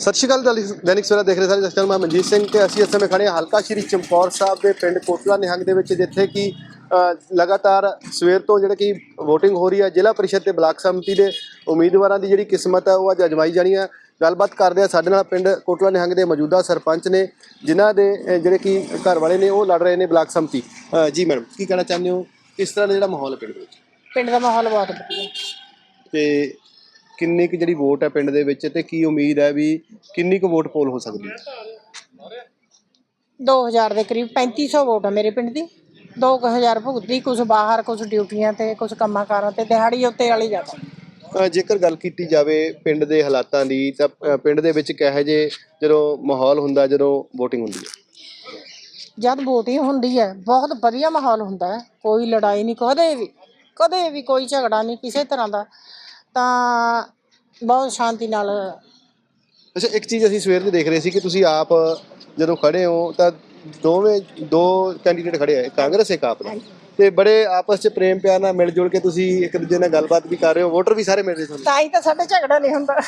ਸਤਿ ਸ਼੍ਰੀ ਅਕਾਲ ਦੈਨਿਕ- ਸਵੇਰਾ ਦੇਖ ਰਹੇ ਸਾਰੇ ਦਰਸ਼ਕਾਂ ਮੈਂ ਮਨਜੀਤ ਸਿੰਘ ਤੇ ਅਸੀਂ ਇਸ ਸਮੇਂ ਖੜੇ ਹਾਂ ਹਲਕਾ ਸ਼੍ਰੀ ਚਮਕੌਰ ਸਾਹਿਬ ਦੇ ਪਿੰਡ ਕੋਟਲਾ ਨਿਹੰਗ ਦੇ ਵਿੱਚ ਜਿੱਥੇ ਕਿ ਲਗਾਤਾਰ ਸਵੇਰ ਤੋਂ ਜਿਹੜਾ ਕਿ VOTING ਹੋ ਰਹੀ ਹੈ ਜ਼ਿਲ੍ਹਾ ਪਰਿਸ਼ਦ ਤੇ ਬਲਾਕ ਸੰਮਤੀ ਦੇ ਉਮੀਦਵਾਰਾਂ ਦੀ ਜਿਹੜੀ ਕਿਸਮਤ ਹੈ ਉਹ ਅੱਜ ਅਜਮਾਈ ਜਾਣੀ ਹੈ। ਗੱਲਬਾਤ ਕਰਦੇ ਆ ਸਾਡੇ ਨਾਲ ਪਿੰਡ ਕੋਟਲਾ ਨਿਹੰਗ ਦੇ ਮੌਜੂਦਾ ਸਰਪੰਚ ਨੇ ਜਿਨ੍ਹਾਂ ਦੇ ਜਿਹੜੇ ਕਿ ਘਰ ਵਾਲੇ ਨੇ ਉਹ ਲੜ ਰਹੇ ਨੇ ਬਲਾਕ ਸੰਮਤੀ। ਜੀ ਮੈਡਮ ਕੀ ਕਹਿਣਾ ਚਾਹੁੰਦੇ ਹੋ? ਕਿਸ ਤਰ੍ਹਾਂ ਦਾ ਜਿਹੜਾ ਮਾਹੌਲ ਹੈ ਪਿੰਡ ਵਿੱਚ? ਪਿੰਡ ਦਾ ਮਾਹੌਲ ਬਹੁਤ ਵਧੀਆ। ਤੇ ਕਿੰਨੀ ਕੁ ਜਿਹੜੀ ਵੋਟ ਹੈ ਪਿੰਡ ਦੇ ਵਿੱਚ ਤੇ ਕੀ ਉਮੀਦ ਹੈ ਵੀ ਕਿੰਨੀ ਕੁ ਵੋਟ ਪੋਲ ਹੋ ਸਕਦੀ ਹੈ? 2000 ਦੇ ਕਰੀਬ 3500 ਵੋਟ ਆ ਮੇਰੇ ਪਿੰਡ ਦੀ। 2000 ਭੁਗਤੀ ਕੁਝ ਬਾਹਰ ਕੁਝ ਡਿਊਟੀਆਂ ਤੇ ਕੁਝ ਕੰਮਾਂ ਕਾਰਾਂ ਤੇ ਦਿਹਾੜੀ ਉੱਤੇ ਵਾਲੀ ਜ਼ਿਆਦਾ। ਅ, ਜੇਕਰ ਗੱਲ ਕੀਤੀ ਜਾਵੇ ਪਿੰਡ ਦੇ ਹਾਲਾਤਾਂ ਦੀ ਤਾਂ ਅ, ਪਿੰਡ ਦੇ ਵਿੱਚ ਕਿਹੋ ਜੇ ਜਦੋਂ ਮਾਹੌਲ ਹੁੰਦਾ ਜਦੋਂ VOTING ਹੁੰਦੀ ਹੈ? ਜਦ VOTING ਹੁੰਦੀ ਹੈ ਬਹੁਤ ਵਧੀਆ ਮਾਹੌਲ ਹੁੰਦਾ ਹੈ। ਕੋਈ ਲੜਾਈ ਨਹੀਂ ਕਦੇ ਵੀ ਕਦੇ ਵੀ ਕੋਈ ਝਗੜਾ ਨਹੀਂ ਕਿਸੇ ਤਰ੍ਹਾਂ ਦਾ। ਤਾਂ ਬਹੁਤ ਸ਼ਾਂਤੀ ਨਾਲ ਅੱਛਾ ਇੱਕ ਚੀਜ਼ ਅਸੀਂ ਸਵੇਰ ਦੇ ਦੇਖ ਰਹੇ ਸੀ ਕਿ ਤੁਸੀਂ ਆਪ ਜਦੋਂ ਖੜੇ ਹੋ ਤਾਂ ਦੋਵੇਂ ਦੋ ਕੈਂਡੀਡੇਟ ਖੜੇ ਆ ਇੱਕ ਕਾਂਗਰਸ ਇੱਕ ਆਪ ਦਾ। ਤੇ ਬੜੇ ਆਪਸ 'ਚ ਪ੍ਰੇਮ ਪਿਆਰ ਨਾਲ ਮਿਲ ਜੁਲ ਕੇ ਤੁਸੀਂ ਇੱਕ ਦੂਜੇ ਨਾਲ ਗੱਲਬਾਤ ਵੀ ਕਰ ਰਹੇ ਹੋ ਵੋਟਰ ਵੀ ਸਾਰੇ ਮਿਲ ਰਹੇ ਤੁਹਾਨੂੰ? ਤਾਂ ਹੀ ਤਾਂ ਸਾਡੇ ਝਗੜਾ ਨਹੀਂ ਹੁੰਦਾ।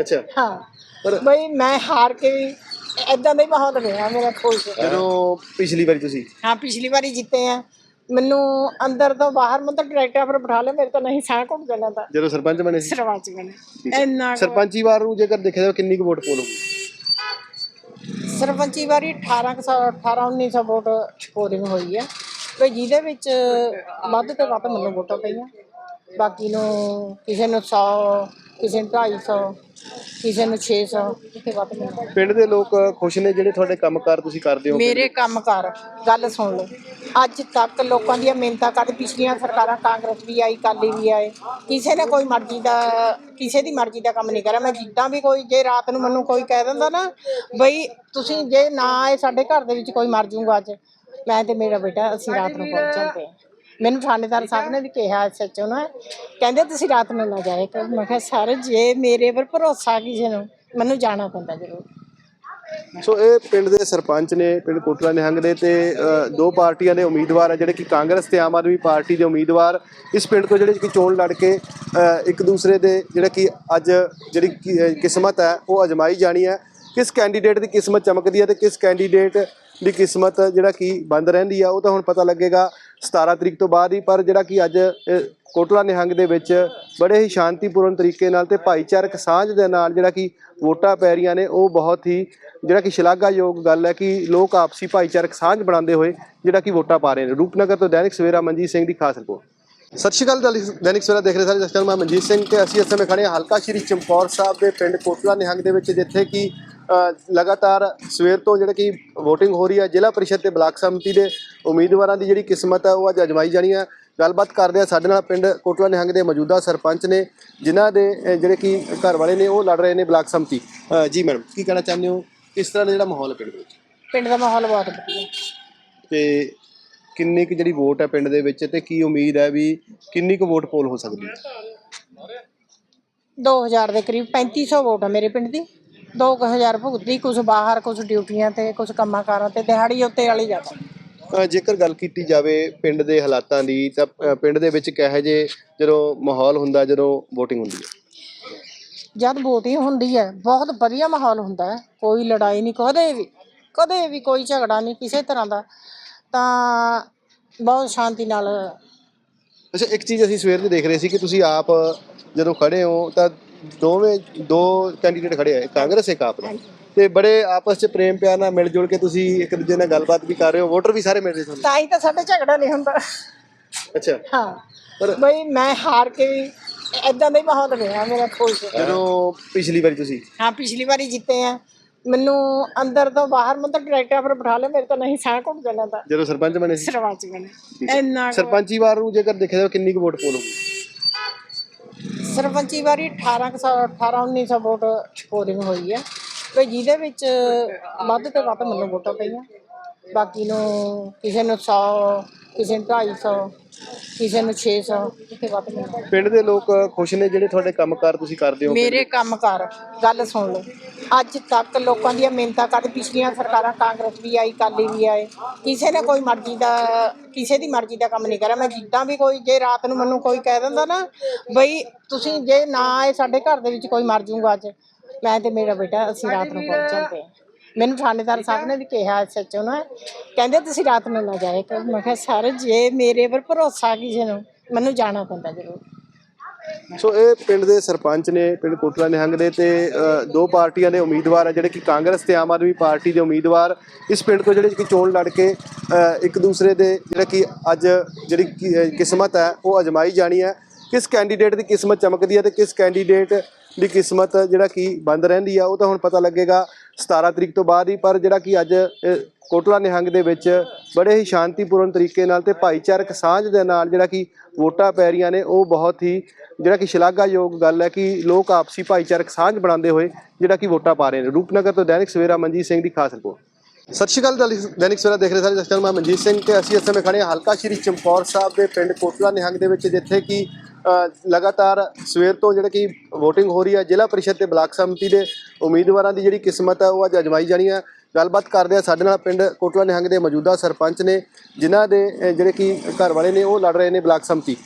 ਅੱਛਾ। ਹਾਂ। ਪਰ ਬਈ ਮੈਂ ਹਾਰ ਕੇ ਵੀ ਐਦਾਂ ਦਾ ਹੀ ਮਾਹੌਲ ਰਿਹਾ ਮੇਰਾ ਖੁਸ਼। ਜਦੋਂ ਪਿਛਲੀ ਵਾਰੀ ਤੁਸੀਂ? ਹਾਂ ਪਿਛਲੀ ਵਾਰੀ ਜਿੱਤੇ ਆ। ਮੈਨੂੰ ਅੰਦਰ ਤੋਂ ਬਾਹਰ ਮਤਲਬ ਡਾਇਰੈਕਟਰ ਪਰ ਬਿਠਾ ਲਿਆ ਮੇਰੇ ਤਾਂ ਨਹੀਂ ਸਾਹ ਘੁੱਟ ਜਾਣਾ ਤਾਂ। ਜਦੋਂ ਸਰਪੰਚ ਬਣੇ ਸੀ? ਸਰਪੰਚ ਬਣੇ। ਇੰਨਾ ਸਰਪੰਚੀ ਵਾਰ ਨੂੰ ਜੇਕਰ ਦੇਖਿਆ ਜਾਵੇ ਕਿੰਨੀ ਕੁ ਵੋਟ ਪੋਲ ਹੋਊਗੀ? ਸਰਪੰਚੀ ਵਾਰੀ 18 ਕੁ ਸੌ 18 1900 ਵੋਟ ਪੋਲਿੰਗ ਹੋਈ ਹੈ ਤੇ ਜਿਹਦੇ ਵਿੱਚ ਵੱਧ ਤੋਂ ਵੱਧ ਮੈਨੂੰ ਵੋਟਾਂ ਪਈਆਂ। ਬਾਕੀ ਨੂੰ ਕਿਸੇ ਨੂੰ 100 ਕਿਸੇ ਨੂੰ 250 ਕਿਸੇ ਨੂੰ 600 ਕਿਤੇ ਵੱਧ ਮਿਲਦਾ ਪਿੰਡ ਦੇ ਲੋਕ ਖੁਸ਼ ਨੇ ਜਿਹੜੇ ਤੁਹਾਡੇ ਕੰਮਕਾਰ ਤੁਸੀਂ ਕਰਦੇ ਹੋ? ਮੇਰੇ ਕੰਮ ਕਰ ਗੱਲ ਸੁਣ ਲਓ। ਅੱਜ ਤੱਕ ਲੋਕਾਂ ਦੀਆਂ ਮਿਹਨਤਾਂ ਕਰ ਪਿਛਲੀਆਂ ਸਰਕਾਰਾਂ ਕਾਂਗਰਸ ਵੀ ਆਈ ਕਾਲੀ ਵੀ ਆਏ। ਕਿਸੇ ਨੇ ਕੋਈ ਮਰਜ਼ੀ ਦਾ ਕਿਸੇ ਦੀ ਮਰਜ਼ੀ ਦਾ ਕੰਮ ਨਹੀਂ ਕਰਿਆ। ਮੈਂ ਜਿੱਦਾਂ ਵੀ ਕੋਈ ਜੇ ਰਾਤ ਨੂੰ ਮੈਨੂੰ ਕੋਈ ਕਹਿ ਦਿੰਦਾ ਨਾ ਬਈ ਤੁਸੀਂ ਜੇ ਨਾ ਆਏ ਸਾਡੇ ਘਰ ਦੇ ਵਿੱਚ ਕੋਈ ਮਰ ਜਾਊਗਾ ਅੱਜ। ਮੈਂ ਤੇ ਮੇਰਾ ਬੇਟਾ ਅਸੀਂ ਰਾਤ ਨੂੰ ਪਹੁੰਚ ਜਾਂਦੇ ਹਾਂ। ਮੈਨੂੰ ਥਾਣੇਦਾਰ ਸਾਹਿਬ ਨੇ ਵੀ ਕਿਹਾ ਸੱਚੋ ਨਾ ਕਹਿੰਦੇ ਤੁਸੀਂ ਰਾਤ ਨੂੰ ਨਾ ਜਾਇਆ ਕਰੋ ਮੈਂ ਕਿਹਾ ਸਰ ਜੇ ਮੇਰੇ ਪਰ ਭਰੋਸਾ ਕਿਸੇ ਨੂੰ ਮੈਨੂੰ ਜਾਣਾ ਪੈਂਦਾ ਜ਼ਰੂਰ। ਸੋ ਇਹ ਪਿੰਡ ਦੇ ਸਰਪੰਚ ਨੇ ਪਿੰਡ ਕੋਟਲਾ ਨਿਹੰਗ ਦੇ ਤੇ ਅ, ਦੋ ਪਾਰਟੀਆਂ ਦੇ ਉਮੀਦਵਾਰ ਆ ਜਿਹੜੇ ਕਿ ਕਾਂਗਰਸ ਤੇ ਆਮ ਆਦਮੀ ਪਾਰਟੀ ਦੇ ਉਮੀਦਵਾਰ। ਇਸ ਪਿੰਡ ਤੋਂ ਜਿਹੜੇ ਕਿ ਚੋਣ ਲੜ ਕੇ ਅ, ਇੱਕ ਦੂਸਰੇ ਦੇ ਜਿਹੜਾ ਕਿ ਅੱਜ ਜਿਹੜੀ ਕਿ, ਅ, ਕਿਸਮਤ ਹੈ ਉਹ ਅਜਮਾਈ ਜਾਣੀ ਹੈ। ਕਿਸ ਕੈਂਡੀਡੇਟ ਦੀ ਕਿਸਮਤ ਚਮਕਦੀ ਹੈ ਤੇ ਕਿਸ ਕੈਂਡੀਡੇਟ ਦੀ ਕਿਸਮਤ ਜਿਹੜਾ ਕਿ ਬੰਦ ਰਹਿੰਦੀ ਆ, ਉਹ ਤਾਂ ਹੁਣ ਪਤਾ ਲੱਗੇਗਾ 17 ਤਰੀਕ ਤੋਂ ਬਾਅਦ ਹੀ, ਪਰ ਜਿਹੜਾ ਕਿ ਅੱਜ ਇਹ ਕੋਟਲਾ ਨਿਹੰਗ ਦੇ ਵਿੱਚ ਬੜੇ ਹੀ ਸ਼ਾਂਤੀਪੂਰਨ ਤਰੀਕੇ ਨਾਲ ਤੇ ਭਾਈਚਾਰਕ ਸਾਂਝ ਦੇ ਨਾਲ ਜਿਹੜਾ ਕਿ ਵੋਟਾਂ ਪੈ ਰਹੀਆਂ ਨੇ, ਉਹ ਬਹੁਤ ਹੀ ਜਿਹੜਾ ਕਿ ਸ਼ਲਾਘਾਯੋਗ ਗੱਲ ਹੈ ਕਿ ਲੋਕ ਆਪਸੀ ਭਾਈਚਾਰਕ ਸਾਂਝ ਬਣਾਉਂਦੇ ਹੋਏ ਜਿਹੜਾ ਕਿ ਵੋਟਾਂ ਪਾ ਰਹੇ ਨੇ। ਰੂਪਨਗਰ ਤੋਂ ਦੈਨਿਕ ਸਵੇਰਾ ਮਨਜੀਤ ਸਿੰਘ ਦੀ ਖਾਸ ਰਿਪੋਰਟ। ਸਤਿ ਸ਼੍ਰੀ ਅਕਾਲ, ਦੈਨਿਕ- ਦੈਨਿਕ ਸਵੇਰਾ ਦੇਖ ਰਹੇ ਸਾਰੇ, ਦਰਸ਼ਕਾਂ ਮੈਂ ਮਨਜੀਤ ਸਿੰਘ ਤੇ ਅਸੀਂ ਇਸ ਸਮੇਂ ਖੜੇ ਹਾਂ। ਹਲਕਾ ਸ਼੍ਰੀ ਚਮਕੌਰ ਸਾਹਿਬ ਦੇ ਪਿੰਡ ਕੋਟਲਾ ਨਿਹੰਗ ਦੇ ਵਿੱਚ, ਜਿੱਥੇ ਕਿ ਲਗਾਤਾਰ ਸਵੇਰ ਤੋਂ ਜਿਹੜਾ ਕਿ VOTING ਹੋ ਰਹੀ ਹੈ ਜ਼ਿਲ੍ਹਾ ਪਰਿਸ਼ਦ ਤੇ ਬਲਾਕ ਸੰਮਤੀ ਦੇ ਉਮੀਦਵਾਰਾਂ ਦੀ ਜਿਹੜੀ ਕਿਸਮਤ ਹੈ ਉਹ ਅੱਜ ਅਜਮਾਈ ਜਾਣੀ ਹੈ। ਗੱਲਬਾਤ ਕਰਦੇ ਆ ਸਾਡੇ ਨਾਲ ਪਿੰਡ ਕੋਟਲਾ ਨਿਹੰਗ ਦੇ ਮੌਜੂਦਾ ਸਰਪੰਚ ਨੇ ਜਿਨ੍ਹਾਂ ਦੇ ਅ, ਜਿਹੜੇ ਕਿ ਘਰ ਵਾਲੇ ਨੇ ਉਹ ਲੜ ਰਹੇ ਨੇ ਬਲਾਕ ਸੰਮਤੀ। ਅ, ਜੀ ਮੈਡਮ ਕੀ ਕਹਿਣਾ ਚਾਹੁੰਦੇ ਹੋ? ਕਿਸ ਤਰ੍ਹਾਂ ਦਾ ਜਿਹੜਾ ਮਾਹੌਲ ਹੈ ਪਿੰਡ ਦੇ ਵਿੱਚ? ਪਿੰਡ ਦਾ ਮਾਹੌਲ ਬਹੁਤ ਵਧੀਆ ਤੇ ਕਿੰਨੀ ਕੁ ਜਿਹੜੀ ਵੋਟ ਹੈ ਪਿੰਡ ਦੇ ਵਿੱਚ ਤੇ ਕੀ ਉਮੀਦ ਹੈ ਵੀ ਕਿੰਨੀ ਕੁ ਵੋਟ ਪੋਲ ਹੋ ਸਕਦੀ ਹੈ? 2000 ਦੇ ਕਰੀਬ 3500 ਵੋਟ ਆ ਮੇਰੇ ਪਿੰਡ ਦੀ। 2000 ਭੁਗਤੀ ਕੁਝ ਬਾਹਰ ਕੁਝ ਡਿਊਟੀਆਂ ਤੇ ਕੁਝ ਕੰਮਾਂ ਕਾਰਾਂ ਤੇ ਦਿਹਾੜੀ ਉੱਤੇ ਵਾਲੀ ਜ਼ਿਆਦਾ ਅ, ਜੇਕਰ ਗੱਲ ਕੀਤੀ ਜਾਵੇ ਪਿੰਡ ਦੇ ਹਾਲਾਤਾਂ ਦੀ ਤਾਂ ਅ, ਪਿੰਡ ਦੇ ਵਿੱਚ ਕਿਹੋ ਜੇ ਜਦੋਂ ਮਾਹੌਲ ਹੁੰਦਾ ਜਦੋਂ VOTING ਹੁੰਦੀ ਹੈ? ਜਦ VOTING ਹੁੰਦੀ ਹੈ ਬਹੁਤ ਵਧੀਆ ਮਾਹੌਲ ਹੁੰਦਾ ਹੈ। ਕੋਈ ਲੜਾਈ ਨਹੀਂ ਕਦੇ ਵੀ ਕਦੇ ਵੀ ਕੋਈ ਝਗੜਾ ਨਹੀਂ ਕਿਸੇ ਤਰ੍ਹਾਂ ਦਾ। ਤਾਂ ਬਹੁਤ ਸ਼ਾਂਤੀ ਨਾਲ ਅੱਛਾ ਇੱਕ ਚੀਜ਼ ਅਸੀਂ ਸਵੇਰ ਦੇ ਦੇਖ ਰਹੇ ਸੀ ਕਿ ਤੁਸੀਂ ਆਪ ਜਦੋਂ ਖੜੇ ਹੋ ਤਾਂ ਦੋਵੇਂ ਦੋ ਕੈਂਡੀਡੇਟ ਖੜੇ ਆ ਕਾਂਗਰਸ ਇੱਕ ਆਪ ਦਾ ਤੇ ਬੜੇ ਆਪਸ 'ਚ ਪ੍ਰੇਮ ਪਿਆਰ ਨਾਲ ਮਿਲ ਜੁਲ ਕੇ ਤੁਸੀਂ ਇੱਕ ਦੂਜੇ ਨਾਲ ਗੱਲਬਾਤ ਵੀ ਕਰ ਰਹੇ ਹੋ ਵੋਟਰ ਵੀ ਸਾਰੇ ਮਿਲ ਰਹੇ ਤੁਹਾਨੂੰ? ਤਾਂ ਹੀ ਤਾਂ ਸਾਡੇ ਝਗੜਾ ਨਹੀਂ ਹੁੰਦਾ। ਅੱਛਾ। ਹਾਂ। ਪਰ ਬਈ ਮੈਂ ਹਾਰ ਕੇ ਵੀ ਐਦਾਂ ਦਾ ਹੀ ਮਾਹੌਲ ਰਿਹਾ ਮੇਰਾ ਖੁਸ਼। ਜਦੋਂ ਪਿਛਲੀ ਵਾਰੀ ਤੁਸੀਂ? ਹਾਂ ਪਿਛਲੀ ਵਾਰੀ ਜਿੱਤੇ ਆ। ਮੈਨੂੰ ਅੰਦਰ ਤੋਂ ਬਾਹਰ ਮਤਲਬ ਡਾਇਰੈਕਟਰ ਪਰ ਬਿਠਾ ਲਿਆ ਮੇਰੇ ਤਾਂ ਨਹੀਂ ਸਾਹ ਘੁੱਟ ਜਾਣਾ ਤਾਂ। ਜਦੋਂ ਸਰਪੰਚ ਬਣੇ ਸੀ? ਸਰਪੰਚ ਬਣੇ। ਇੰਨਾ ਸਰਪੰਚੀ ਵਾਰ ਨੂੰ ਜੇਕਰ ਦੇਖਿਆ ਜਾਵੇ ਕਿੰਨੀ ਕੁ ਵੋਟ ਪੋਲ ਹੋਊਗੀ ਸਰਪੰਚੀ ਵਾਰੀ 18 ਕੁ ਸੌ 18 1900 ਵੋਟ ਪੋਲਿੰਗ ਹੋਈ ਹੈ। ਤੇ ਜਿਹਦੇ ਵਿੱਚ ਵੱਧ ਤੋਂ ਵੱਧ ਮੈਨੂੰ ਵੋਟਾਂ ਪਈਆਂ। ਬਾਕੀ ਨੂੰ ਕਿਸੇ ਨੂੰ 100 ਕਿਸੇ ਨੂੰ 250 ਕਿਸੇ ਨੂੰ 600 ਕਿਤੇ ਵੱਧ ਮਿਲਦਾ ਪਿੰਡ ਦੇ ਲੋਕ ਖੁਸ਼ ਨੇ ਜਿਹੜੇ ਤੁਹਾਡੇ ਕੰਮਕਾਰ ਤੁਸੀਂ ਕਰਦੇ ਹੋ? ਮੇਰੇ ਕੰਮ ਕਰ ਗੱਲ ਸੁਣ ਲਓ। ਅੱਜ ਤੱਕ ਲੋਕਾਂ ਦੀਆਂ ਮਿਹਨਤਾਂ ਕਰ ਪਿਛਲੀਆਂ ਸਰਕਾਰਾਂ ਕਾਂਗਰਸ ਵੀ ਆਈ ਕਾਲੀ ਵੀ ਆਏ। ਕਿਸੇ ਨੇ ਕੋਈ ਮਰਜ਼ੀ ਦਾ ਕਿਸੇ ਦੀ ਮਰਜ਼ੀ ਦਾ ਕੰਮ ਨਹੀਂ ਕਰਿਆ। ਮੈਂ ਜਿੱਦਾਂ ਵੀ ਕੋਈ ਜੇ ਰਾਤ ਨੂੰ ਮੈਨੂੰ ਕੋਈ ਕਹਿ ਦਿੰਦਾ ਨਾ ਬਈ ਤੁਸੀਂ ਜੇ ਨਾ ਆਏ ਸਾਡੇ ਘਰ ਦੇ ਵਿੱਚ ਕੋਈ ਮਰ ਜਾਊਗਾ ਅੱਜ। ਮੈਂ ਤੇ ਮੇਰਾ ਬੇਟਾ ਅਸੀਂ ਰਾਤ ਨੂੰ ਪਹੁੰਚ ਜਾਂਦੇ ਹਾਂ। ਮੈਨੂੰ ਥਾਣੇਦਾਰ ਸਾਹਿਬ ਨੇ ਵੀ ਕਿਹਾ ਸੱਚੋ ਨਾ ਕਹਿੰਦੇ ਤੁਸੀਂ ਰਾਤ ਨੂੰ ਨਾ ਜਾਇਆ ਕਰੋ ਮੈਂ ਕਿਹਾ ਸਰ ਜੇ ਮੇਰੇ ਪਰ ਭਰੋਸਾ ਕਿਸੇ ਨੂੰ ਮੈਨੂੰ ਜਾਣਾ ਪੈਂਦਾ ਜ਼ਰੂਰ। ਸੋ ਇਹ ਪਿੰਡ ਦੇ ਸਰਪੰਚ ਨੇ ਪਿੰਡ ਕੋਟਲਾ ਨਿਹੰਗ ਦੇ ਤੇ ਅ, ਦੋ ਪਾਰਟੀਆਂ ਦੇ ਉਮੀਦਵਾਰ ਆ ਜਿਹੜੇ ਕਿ ਕਾਂਗਰਸ ਤੇ ਆਮ ਆਦਮੀ ਪਾਰਟੀ ਦੇ ਉਮੀਦਵਾਰ। ਇਸ ਪਿੰਡ ਤੋਂ ਜਿਹੜੇ ਕਿ ਚੋਣ ਲੜ ਕੇ ਅ, ਇੱਕ ਦੂਸਰੇ ਦੇ ਜਿਹੜਾ ਕਿ ਅੱਜ ਜਿਹੜੀ ਕਿ- ਅ, ਕਿਸਮਤ ਹੈ ਉਹ ਅਜਮਾਈ ਜਾਣੀ ਹੈ। ਕਿਸ ਕੈਂਡੀਡੇਟ ਦੀ ਕਿਸਮਤ ਚਮਕਦੀ ਹੈ ਤੇ ਕਿਸ ਕੈਂਡੀਡੇਟ ਦੀ ਕਿਸਮਤ ਜਿਹੜਾ ਕਿ ਬੰਦ ਰਹਿੰਦੀ ਆ ਉਹ ਤਾਂ ਹੁਣ ਪਤਾ ਲੱਗੇਗਾ। 17 ਤਰੀਕ ਤੋਂ ਬਾਅਦ ਹੀ ਪਰ ਜਿਹੜਾ ਕਿ ਅੱਜ ਅ, ਕੋਟਲਾ ਨਿਹੰਗ ਦੇ ਵਿੱਚ ਬੜੇ ਹੀ ਸ਼ਾਂਤੀਪੂਰਨ ਤਰੀਕੇ ਨਾਲ ਤੇ ਭਾਈਚਾਰਕ ਸਾਂਝ ਦੇ ਨਾਲ ਜਿਹੜਾ ਕਿ ਵੋਟਾਂ ਪੈ ਰਹੀਆਂ ਨੇ ਉਹ ਬਹੁਤ ਹੀ ਜਿਹੜਾ ਕਿ ਸ਼ਲਾਘਾਯੋਗ ਗੱਲ ਹੈ ਕਿ ਲੋਕ ਆਪਸੀ ਭਾਈਚਾਰਕ ਸਾਂਝ ਬਣਾਉਂਦੇ ਹੋਏ ਜਿਹੜਾ ਕਿ ਵੋਟਾਂ ਪਾ ਰਹੇ ਨੇ। ਰੂਪਨਗਰ ਤੋਂ ਦੈਨਿਕ ਸਵੇਰਾ ਮਨਜੀਤ ਸਿੰਘ ਦੀ ਖਾਸ ਰਿਪੋਰਟ। ਸਤਿ ਸ਼੍ਰੀ ਅਕਾਲ ਦੈਨਿਕ- ਦੈਨਿਕ ਸਵੇਰਾ ਦੇਖ ਰਹੇ ਸਾਰੇ ਦਰਸ਼ਕਾਂ ਨੂੰ ਮੈਂ ਮਨਜੀਤ ਸਿੰਘ ਤੇ ਅਸੀਂ ਇਸ ਸਮੇਂ ਖੜੇ ਹਾਂ ਹਲਕਾ ਸ਼੍ਰੀ ਚਮਕੌਰ ਸਾਹਿਬ ਦੇ ਪਿੰਡ ਕੋਟਲਾ ਨਿਹੰਗ ਦੇ ਵਿੱਚ ਜਿੱਥੇ ਕਿ ਲਗਾਤਾਰ ਸਵੇਰ ਤੋਂ ਜਿਹੜਾ ਕਿ VOTING ਹੋ ਰਹੀ ਹੈ ਜ਼ਿਲ੍ਹਾ ਪਰਿਸ਼ਦ ਤੇ ਬਲਾਕ ਸਮਿਤੀ ਦੇ ਉਮੀਦਵਾਰਾਂ ਦੀ ਜਿਹੜੀ ਕਿਸਮਤ ਹੈ ਉਹ ਅੱਜ ਅਜਮਾਈ ਜਾਣੀ ਹੈ ਗੱਲਬਾਤ ਕਰਦੇ ਆ ਸਾਡੇ ਨਾਲ ਪਿੰਡ ਕੋਟਲਾ ਨਿਹੰਗ ਦੇ ਮੌਜੂਦਾ ਸਰਪੰਚ ਨੇ ਜਿਨ੍ਹਾਂ ਦੇ ਜਿਹੜੇ ਕਿ ਘਰ ਵਾਲੇ ਨੇ ਉਹ ਲੜ ਰਹੇ ਨੇ ਬਲਾਕ ਸੰਮਤੀ।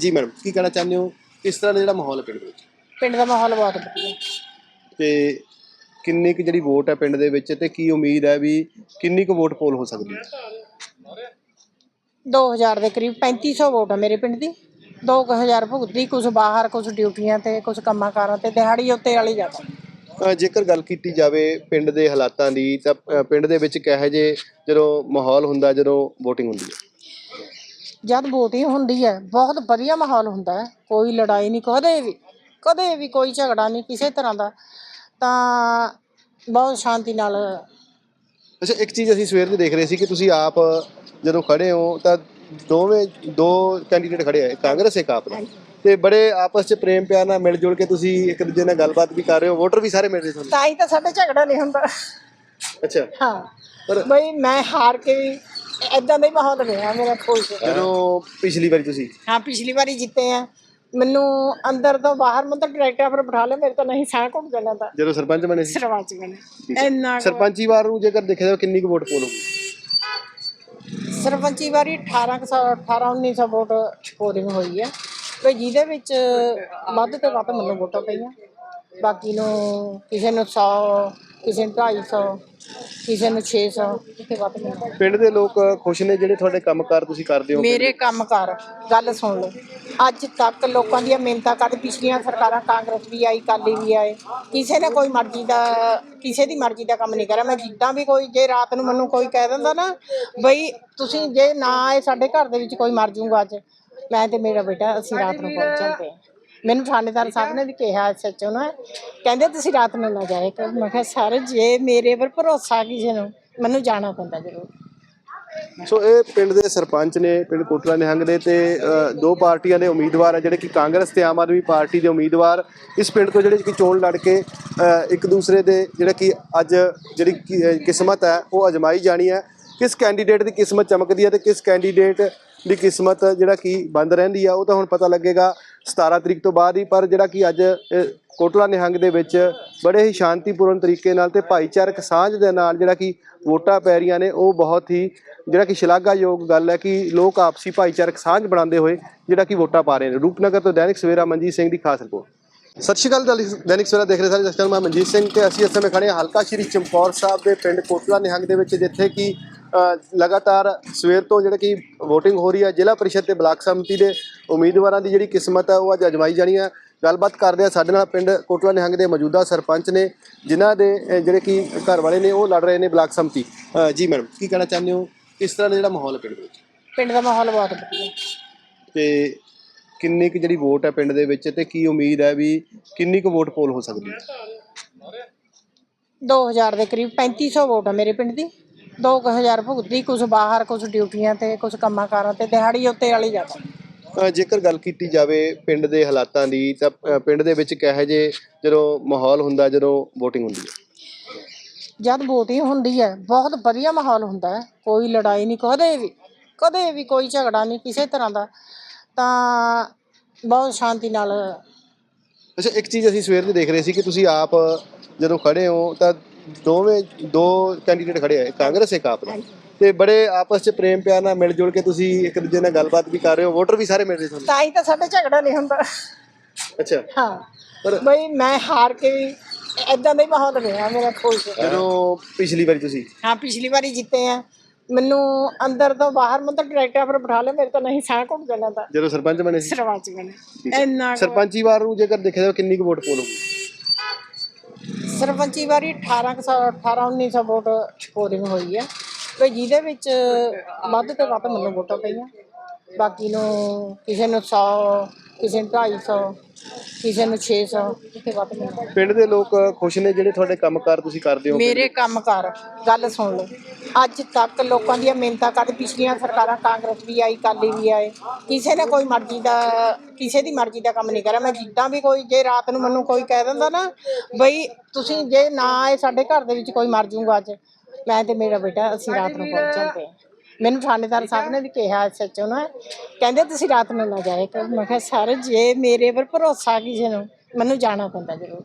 ਜੀ ਮੈਡਮ ਕੀ ਕਹਿਣਾ ਚਾਹੁੰਦੇ ਹੋ? ਕਿਸ ਤਰ੍ਹਾਂ ਦਾ ਜਿਹੜਾ ਮਾਹੌਲ ਹੈ ਪਿੰਡ ਦੇ ਵਿੱਚ? ਪਿੰਡ ਦਾ ਮਾਹੌਲ ਬਹੁਤ ਵਧੀਆ। ਤੇ ਕਿੰਨੀ ਕੁ ਜਿਹੜੀ ਵੋਟ ਹੈ ਪਿੰਡ ਦੇ ਵਿੱਚ ਤੇ ਕੀ ਉਮੀਦ ਹੈ ਵੀ ਕਿੰਨੀ ਕੁ ਵੋਟ ਪੋਲ ਹੋ ਸਕਦੀ ਹੈ? 2000 ਦੇ ਕਰੀਬ 3500 ਵੋਟ ਆ ਮੇਰੇ ਪਿੰਡ ਦੀ। 2000 ਭੁਗਤੀ ਕੁਝ ਬਾਹਰ ਕੁਝ ਡਿਊਟੀਆਂ ਤੇ ਕੁਝ ਕੰਮਾਂ ਕਾਰਾਂ ਤੇ ਦਿਹਾੜੀ ਉੱਤੇ ਵਾਲੀ ਜ਼ਿਆਦਾ। ਜੇਕਰ ਗੱਲ ਕੀਤੀ ਜਾਵੇ ਪਿੰਡ ਦੇ ਹਾਲਾਤਾਂ ਦੀ ਤਾਂ ਅ, ਪਿੰਡ ਦੇ ਵਿੱਚ ਕਿਹੋ ਜੇ ਜਦੋਂ ਮਾਹੌਲ ਹੁੰਦਾ ਜਦੋਂ VOTING ਹੁੰਦੀ ਹੈ? ਜਦ ਵੋਟਿੰਗ ਹੁੰਦੀ ਹੈ ਬਹੁਤ ਵਧੀਆ ਮਾਹੌਲ ਹੁੰਦਾ ਹੈ। ਕੋਈ ਲੜਾਈ ਨਹੀਂ ਕਦੇ ਵੀ ਕਦੇ ਵੀ ਕੋਈ ਝਗੜਾ ਨਹੀਂ ਕਿਸੇ ਤਰ੍ਹਾਂ ਦਾ। ਤਾਂ ਬਹੁਤ ਸ਼ਾਂਤੀ ਨਾਲ ਅੱਛਾ ਇੱਕ ਚੀਜ਼ ਅਸੀਂ ਸਵੇਰ ਦੇ ਦੇਖ ਰਹੇ ਸੀ ਕਿ ਤੁਸੀਂ ਆਪ ਜਦੋਂ ਖੜੇ ਹੋ ਤਾਂ ਦੋਵੇਂ ਦੋ ਕੈਂਡੀਡੇਟ ਖੜੇ ਆ ਕਾਂਗਰਸ ਇੱਕ ਆਪ ਦਾ। ਤੇ ਬੜੇ ਆਪਸ ਚ ਪ੍ਰੇਮ ਪਿਆਰ ਨਾਲ ਮਿਲ ਜੁਲ ਕੇ ਤੁਸੀਂ ਇੱਕ ਦੂਜੇ ਨਾਲ ਗੱਲਬਾਤ ਵੀ ਕਰ ਰਹੇ ਹੋ ਵੋਟਰ ਵੀ ਸਾਰੇ ਮਿਲ ਰਹੇ ਤੁਹਾਨੂੰ? ਤਾਂ ਹੀ ਤਾਂ ਸਾਡੇ ਝਗੜਾ ਨਹੀਂ ਹੁੰਦਾ। ਅੱਛਾ। ਹਾਂ। ਪਰ- ਬਈ ਮੈਂ ਹਾਰ ਕੇ ਵੀ ਇਦਾਂ ਦਾ ਹੀ ਮਾਹੌਲ ਰਿਹਾ ਮੇਰਾ ਖੁਸ਼। ਜਦੋਂ ਪਿਛਲੀ ਵਾਰੀ ਤੁਸੀਂ? ਹਾਂ ਪਿਛਲੀ ਵਾਰੀ ਜਿੱਤੇ ਆ। ਮੈਨੂੰ ਅੰਦਰ ਤੋਂ ਬਾਹਰ ਮਤਲਬ ਡਾਇਰੈਕਟਰ ਪਰ ਬਿਠਾ ਲਿਆ ਮੇਰੇ ਤਾਂ ਨਹੀਂ ਸਾਹ ਘੁੱਟ ਜਾਣਾ ਤਾਂ। ਜਦੋਂ ਸਰਪੰਚ ਬਣੇ ਸੀ? ਸਰਪੰਚ ਬਣੇ। ਇੰਨਾ ਕੁ- ਸਰਪੰਚੀ ਵਾਰ ਨੂੰ ਜੇਕਰ ਦੇਖਿਆ ਜਾਵੇ ਕਿੰਨੀ ਕੁ ਵੋਟ ਪੋਲ ਹੋਊਗੀ? ਸਰਪੰਚੀ ਵਾਰੀ 1800 18 1900 ਵੋਟ ਪੋਲਿੰਗ ਹੋਈ ਹੈ ਤੇ ਜਿਹਦੇ ਵਿੱਚ ਵੱਧ ਤੋਂ ਵੱਧ ਮੈਨੂੰ ਵੋਟਾਂ ਪਈਆਂ। ਬਾਕੀ ਨੂੰ ਕਿਸੇ ਨੂੰ 100 ਕਿਸੇ ਨੂੰ 250 ਕਿਸੇ ਨੂੰ 600 ਕਿਤੇ ਵੱਧ ਮਿਲਦਾ ਪਿੰਡ ਦੇ ਲੋਕ ਖੁਸ਼ ਨੇ ਜਿਹੜੇ ਤੁਹਾਡੇ ਕੰਮਕਾਰ ਤੁਸੀਂ ਕਰਦੇ ਹੋ? ਮੇਰੇ ਕੰਮਕਾਰ ਗੱਲ ਸੁਣ ਲਓ। ਅੱਜ ਤੱਕ ਲੋਕਾਂ ਦੀਆਂ ਮਿਹਨਤਾਂ ਕਰ ਪਿਛਲੀਆਂ ਸਰਕਾਰਾਂ ਕਾਂਗਰਸ ਵੀ ਆਈ ਕਾਲੀ ਵੀ ਆਏ। ਕਿਸੇ ਨੇ ਕੋਈ ਮਰਜ਼ੀ ਦਾ ਕਿਸੇ ਦੀ ਮਰਜ਼ੀ ਦਾ ਕੰਮ ਨਹੀਂ ਕਰਿਆ। ਮੈਂ ਜਿੱਦਾਂ ਵੀ ਕੋਈ ਜੇ ਰਾਤ ਨੂੰ ਮੈਨੂੰ ਕੋਈ ਕਹਿ ਦਿੰਦਾ ਨਾ ਬਈ ਤੁਸੀਂ ਜੇ ਨਾ ਆਏ ਸਾਡੇ ਘਰ ਦੇ ਵਿੱਚ ਕੋਈ ਮਰ ਜਾਊਗਾ ਅੱਜ ਮੈਂ ਤੇ ਮੇਰਾ ਬੇਟਾ ਅਸੀਂ ਰਾਤ ਨੂੰ ਪਹੁੰਚ ਜਾਂਦੇ ਹਾਂ। ਮੈਨੂੰ ਥਾਣੇਦਾਰ ਸਾਹਿਬ ਨੇ ਵੀ ਕਿਹਾ ਸੱਚੋ ਨਾ ਕਹਿੰਦੇ ਤੁਸੀਂ ਰਾਤ ਨੂੰ ਨਾ ਜਾਇਆ ਕਰੋ। ਮੈਂ ਕਿਹਾ ਸਰ ਜੇ ਮੇਰੇ ਪਰ ਭਰੋਸਾ ਕਿਸੇ ਨੂੰ ਮੈਨੂੰ ਜਾਣਾ ਪੈਂਦਾ ਜ਼ਰੂਰ। ਸੋ ਇਹ ਪਿੰਡ ਦੇ ਸਰਪੰਚ ਨੇ ਪਿੰਡ ਕੋਟਲਾ ਨਿਹੰਗ ਦੇ ਤੇ ਅ, ਦੋ ਪਾਰਟੀਆਂ ਦੇ ਉਮੀਦਵਾਰ ਆ ਜਿਹੜੇ ਕਿ ਕਾਂਗਰਸ ਤੇ ਆਮ ਆਦਮੀ ਪਾਰਟੀ ਦੇ ਉਮੀਦਵਾਰ ਇਸ ਪਿੰਡ ਤੋਂ ਜਿਹੜੇ ਕਿ ਚੋਣ ਲੜ ਕੇ ਅ, ਇੱਕ ਦੂਸਰੇ ਦੇ ਜਿਹੜਾ ਕਿ ਅੱਜ ਜਿਹੜੀ ਕਿ, ਅ, ਕਿਸਮਤ ਹੈ ਉਹ ਅਜਮਾਈ ਜਾਣੀ ਹੈ। ਕਿਸ ਕੈਂਡੀਡੇਟ ਦੀ ਕਿਸਮਤ ਚਮਕਦੀ ਹੈ ਤੇ ਕਿਸ ਕੈਂਡੀਡੇਟ ਦੀ ਕਿਸਮਤ ਜਿਹੜਾ ਕਿ ਬੰਦ ਰਹਿੰਦੀ ਆ ਉਹ ਤਾਂ ਹੁਣ ਪਤਾ ਲੱਗੇਗਾ 17 ਤਰੀਕ ਤੋਂ ਬਾਅਦ ਹੀ ਪਰ ਜਿਹੜਾ ਕਿ ਅੱਜ ਅ, ਕੋਟਲਾ ਨਿਹੰਗ ਦੇ ਵਿੱਚ ਬੜੇ ਹੀ ਸ਼ਾਂਤੀਪੂਰਨ ਤਰੀਕੇ ਨਾਲ ਤੇ ਭਾਈਚਾਰਕ ਸਾਂਝ ਦੇ ਨਾਲ ਜਿਹੜਾ ਕਿ ਵੋਟਾਂ ਪੈ ਰਹੀਆਂ ਨੇ ਉਹ ਬਹੁਤ ਹੀ ਜਿਹੜਾ ਕਿ ਸ਼ਲਾਘਾਯੋਗ ਗੱਲ ਹੈ ਕਿ ਲੋਕ ਆਪਸੀ ਭਾਈਚਾਰਕ ਸਾਂਝ ਬਣਾਉਂਦੇ ਹੋਏ ਜਿਹੜਾ ਕਿ ਵੋਟਾਂ ਪਾ ਰਹੇ ਨੇ। ਰੂਪਨਗਰ ਤੋਂ ਦੈਨਿਕ ਸਵੇਰਾ ਮਨਜੀਤ ਸਿੰਘ ਦੀ ਖਾਸ ਰਿਪੋਰਟ। ਸਤਿ ਸ਼੍ਰੀ ਅਕਾਲ ਦੈਨਿਕ- ਦੈਨਿਕ ਸਵੇਰਾ ਦੇਖ ਰਹੇ ਸਾਰੇ ਦਰਸ਼ਕਾਂ ਨੂੰ ਮੈਂ ਮਨਜੀਤ ਸਿੰਘ ਤੇ ਅਸੀਂ ਇਸ ਸਮੇਂ ਖੜੇ ਹਾਂ ਹਲਕਾ ਸ਼੍ਰੀ ਚਮਕੌਰ ਸਾਹਿਬ ਦੇ ਪਿੰਡ ਕੋਟਲਾ ਨਿਹੰਗ ਦੇ ਵਿੱਚ ਜਿੱਥੇ ਕਿ ਲਗਾਤਾਰ ਸਵੇਰ ਤੋਂ ਜਿਹੜੇ ਕਿ VOTING ਹੋ ਰਹੀ ਹੈ ਜ਼ਿਲ੍ਹਾ ਪਰਿਸ਼ਦ ਤੇ ਬਲਾਕ ਸੰਮਤੀ ਦੇ ਉਮੀਦਵਾਰਾਂ ਦੀ ਜਿਹੜੀ ਕਿਸਮਤ ਹੈ ਉਹ ਅੱਜ ਅਜਮਾਈ ਜਾਣੀ ਹੈ। ਗੱਲਬਾਤ ਕਰਦੇ ਆ ਸਾਡੇ ਨਾਲ ਪਿੰਡ ਕੋਟਲਾ ਨਿਹੰਗ ਦੇ ਮੌਜੂਦਾ ਸਰਪੰਚ ਨੇ ਜਿਨ੍ਹਾਂ ਦੇ ਅ, ਜਿਹੜੇ ਕਿ ਘਰ ਵਾਲੇ ਨੇ ਉਹ ਲੜ ਰਹੇ ਨੇ ਬਲਾਕ ਸੰਮਤੀ। ਅ, ਜੀ ਮੈਡਮ ਕੀ ਕਹਿਣਾ ਚਾਹੁੰਦੇ ਹੋ? ਕਿਸ ਤਰ੍ਹਾਂ ਦਾ ਜਿਹੜਾ ਮਾਹੌਲ ਹੈ ਪਿੰਡ ਦੇ ਵਿੱਚ? ਪਿੰਡ ਦਾ ਮਾਹੌਲ ਬਹੁਤ ਵਧੀਆ। ਤੇ ਕਿੰਨੀ ਕੁ ਜਿਹੜੀ ਵੋਟ ਹੈ ਪਿੰਡ ਦੇ ਵਿੱਚ ਤੇ ਕੀ ਉਮੀਦ ਹੈ ਵੀ ਕਿੰਨੀ ਕੁ ਵੋਟ ਪੋਲ ਹੋ ਸਕਦੀ ਹੈ? 2000 ਦੇ ਕਰੀਬ 3500 ਵੋਟ ਆ ਮੇਰੇ ਪਿੰਡ ਦੀ। 2000 ਭੁਗਤੀ ਕੁਝ ਬਾਹਰ ਕੁਝ ਡਿਊਟੀਆਂ ਤੇ ਕੁਝ ਕੰਮਾਂ ਕਾਰਾਂ ਤੇ ਦਿਹਾੜੀ ਉੱਤੇ ਵਾਲੀ ਜ਼ਿਆਦਾ। ਅ, ਜੇਕਰ ਗੱਲ ਕੀਤੀ ਜਾਵੇ ਪਿੰਡ ਦੇ ਹਾਲਾਤਾਂ ਦੀ ਤਾਂ ਅ, ਪਿੰਡ ਦੇ ਵਿੱਚ ਕਿਹੋ ਜੇ ਜਦੋਂ ਮਾਹੌਲ ਹੁੰਦਾ ਜਦੋਂ VOTING ਹੁੰਦੀ ਹੈ? ਜਦ ਵੋਟਿੰਗ ਹੁੰਦੀ ਹੈ ਬਹੁਤ ਵਧੀਆ ਮਾਹੌਲ ਹੁੰਦਾ ਹੈ। ਕੋਈ ਲੜਾਈ ਨਹੀਂ ਕਦੇ ਵੀ ਕਦੇ ਵੀ ਕੋਈ ਝਗੜਾ ਨਹੀਂ ਕਿਸੇ ਤਰ੍ਹਾਂ ਦਾ। ਤਾਂ ਬਹੁਤ ਸ਼ਾਂਤੀ ਨਾਲ ਅੱਛਾ ਇੱਕ ਚੀਜ਼ ਅਸੀਂ ਸਵੇਰ ਦੇ ਦੇਖ ਰਹੇ ਸੀ ਕਿ ਤੁਸੀਂ ਆਪ ਜਦੋਂ ਖੜੇ ਹੋ ਤਾਂ ਦੋਵੇਂ ਦੋ ਕੈਂਡੀਡੇਟ ਖੜੇ ਆ ਕਾਂਗਰਸ ਇੱਕ ਆਪ ਦਾ ਤੇ ਬੜੇ ਆਪਸ ਚ ਪ੍ਰੇਮ ਪਿਆਰ ਨਾਲ ਮਿਲ ਜੁਲ ਕੇ ਤੁਸੀਂ ਇੱਕ ਦੂਜੇ ਨਾਲ ਗੱਲਬਾਤ ਵੀ ਕਰ ਰਹੇ ਹੋ ਵੋਟਰ ਵੀ ਸਾਰੇ ਮਿਲ ਰਹੇ ਤੁਹਾਨੂੰ? ਤਾਂ ਹੀ ਤਾਂ ਸਾਡੇ ਝਗੜਾ ਨਹੀਂ ਹੁੰਦਾ। ਅੱਛਾ। ਹਾਂ। ਪਰ- ਬਈ ਮੈਂ ਹਾਰ ਕੇ ਵੀ ਐਦਾਂ ਦਾ ਹੀ ਮਾਹੌਲ ਰਿਹਾ ਮੇਰਾ ਖੁਸ਼। ਜਦੋਂ ਪਿਛਲੀ ਵਾਰੀ ਤੁਸੀਂ? ਹਾਂ ਪਿਛਲੀ ਵਾਰੀ ਜਿੱਤੇ ਆ। ਮੈਨੂੰ ਅੰਦਰ ਤੋਂ ਬਾਹਰ ਮਤਲਬ ਡਾਇਰੈਕਟਰ ਪਰ ਬਿਠਾ ਲਿਆ ਮੇਰੇ ਤੋਂ ਨਹੀਂ ਸਾਹ ਘੁੱਟ ਜਾਣਾ ਤਾਂ। ਜਦੋਂ ਸਰਪੰਚ ਬਣੇ ਸੀ? ਸਰਪੰਚ ਬਣੇ। ਇੰਨਾ ਸਰਪੰਚੀ ਵਾਰ ਨੂੰ ਜੇਕਰ ਦੇਖਿਆ ਜਾਵੇ ਕਿੰਨੀ ਕੁ ਵੋਟ ਪੋਲ ਹੋਊਗੀ? ਸਰਪੰਚੀ ਵਾਰੀ 18 ਕੁ ਸੌ 18 1900 ਵੋਟ ਪੋਲਿੰਗ ਹੋਈ ਹੈ ਤੇ ਜਿਹਦੇ ਵਿੱਚ ਵੱਧ ਤੋਂ ਵੱਧ ਮੈਨੂੰ ਵੋਟਾਂ ਪਈਆਂ। ਬਾਕੀ ਨੂੰ ਕਿਸੇ ਨੂੰ 100 ਕਿਸੇ ਨੂੰ 250 ਕਿਸੇ ਨੂੰ 600 ਕਿਤੇ ਵੱਧ ਮਿਲਦਾ ਪਿੰਡ ਦੇ ਲੋਕ ਖੁਸ਼ ਨੇ ਜਿਹੜੇ ਤੁਹਾਡੇ ਕੰਮਕਾਰ ਤੁਸੀਂ ਕਰਦੇ ਹੋ? ਮੇਰੇ ਕੰਮ ਕਰ ਗੱਲ ਸੁਣ ਲਓ। ਅੱਜ ਤੱਕ ਲੋਕਾਂ ਦੀਆਂ ਮਿਹਨਤਾਂ ਕਰ ਪਿਛਲੀਆਂ ਸਰਕਾਰਾਂ ਕਾਂਗਰਸ ਵੀ ਆਈ ਕਾਲੀ ਵੀ ਆਏ। ਕਿਸੇ ਨੇ ਕੋਈ ਮਰਜ਼ੀ ਦਾ ਕਿਸੇ ਦੀ ਮਰਜ਼ੀ ਦਾ ਕੰਮ ਨਹੀਂ ਕਰਿਆ। ਮੈਂ ਜਿੱਦਾਂ ਵੀ ਕੋਈ ਜੇ ਰਾਤ ਨੂੰ ਮੈਨੂੰ ਕੋਈ ਕਹਿ ਦਿੰਦਾ ਨਾ ਬਈ ਤੁਸੀਂ ਜੇ ਨਾ ਆਏ ਸਾਡੇ ਘਰ ਦੇ ਵਿੱਚ ਕੋਈ ਮਰ ਜਾਊਗਾ ਅੱਜ। ਮੈਂ ਤੇ ਮੇਰਾ ਬੇਟਾ ਅਸੀਂ ਰਾਤ ਨੂੰ ਪਹੁੰਚ ਜਾਂਦੇ ਹਾਂ। ਮੈਨੂੰ ਥਾਣੇਦਾਰ ਸਾਹਿਬ ਨੇ ਵੀ ਕਿਹਾ ਸੱਚੋ ਨਾ ਕਹਿੰਦੇ ਤੁਸੀਂ ਰਾਤ ਨੂੰ ਨਾ ਜਾਇਆ ਕਰੋ। ਮੈਂ ਕਿਹਾ ਸਰ ਜੇ ਮੇਰੇ ਪਰ ਭਰੋਸਾ ਕਿਸੇ ਨੂੰ ਮੈਨੂੰ ਜਾਣਾ ਪੈਂਦਾ ਜ਼ਰੂਰ।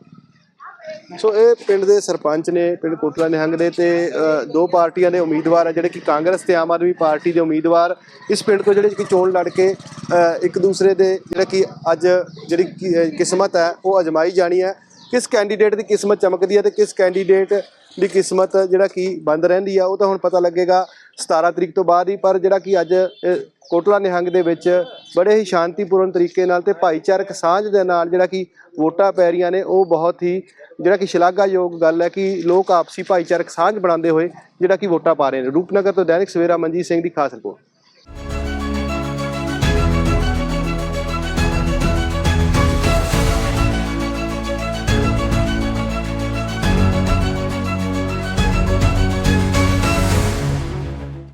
ਸੋ ਇਹ ਪਿੰਡ ਦੇ ਸਰਪੰਚ ਨੇ ਪਿੰਡ ਕੋਟਲਾ ਨਿਹੰਗ ਦੇ ਤੇ ਅ, ਦੋ ਪਾਰਟੀਆਂ ਦੇ ਉਮੀਦਵਾਰ ਆ ਜਿਹੜੇ ਕਿ ਕਾਂਗਰਸ ਤੇ ਆਮ ਆਦਮੀ ਪਾਰਟੀ ਦੇ ਉਮੀਦਵਾਰ। ਇਸ ਪਿੰਡ ਤੋਂ ਜਿਹੜੇ ਕਿ ਚੋਣ ਲੜ ਕੇ ਅ, ਇੱਕ ਦੂਸਰੇ ਦੇ ਜਿਹੜਾ ਕਿ ਅੱਜ ਜਿਹੜੀ ਕਿ, ਅ, ਕਿਸਮਤ ਹੈ ਉਹ ਅਜਮਾਈ ਜਾਣੀ ਹੈ ਕਿਸ ਕੈਂਡੀਡੇਟ ਦੀ ਕਿਸਮਤ ਚਮਕਦੀ ਹੈ ਤੇ ਕਿਸ ਕੈਂਡੀਡੇਟ ਦੀ ਕਿਸਮਤ ਜਿਹੜਾ ਕਿ ਬੰਦ ਰਹਿੰਦੀ ਆ ਉਹ ਤਾਂ ਹੁਣ ਪਤਾ ਲੱਗੇਗਾ। 17 ਤਰੀਕ ਤੋਂ ਬਾਅਦ ਹੀ, ਪਰ ਜਿਹੜਾ ਕਿ ਅੱਜ ਕੋਟਲਾ ਨਿਹੰਗ ਦੇ ਵਿੱਚ ਬੜੇ ਹੀ ਸ਼ਾਂਤੀਪੂਰਨ ਤਰੀਕੇ ਨਾਲ ਤੇ ਭਾਈਚਾਰਕ ਸਾਂਝ ਦੇ ਨਾਲ ਜਿਹੜਾ ਕਿ ਵੋਟਾਂ ਪੈ ਰਹੀਆਂ ਨੇ, ਉਹ ਬਹੁਤ ਹੀ ਜਿਹੜਾ ਕਿ ਸ਼ਲਾਘਾਯੋਗ ਗੱਲ ਹੈ ਕਿ ਲੋਕ ਆਪਸੀ ਭਾਈਚਾਰਕ ਸਾਂਝ ਬਣਾਉਂਦੇ ਹੋਏ ਜਿਹੜਾ ਕਿ ਵੋਟਾਂ ਪਾ ਰਹੇ ਨੇ। ਰੂਪਨਗਰ ਤੋਂ ਦੈਨਿਕ ਸਵੇਰਾ ਮਨਜੀਤ ਸਿੰਘ ਦੀ ਖਾਸ ਰਿਪੋਰਟ।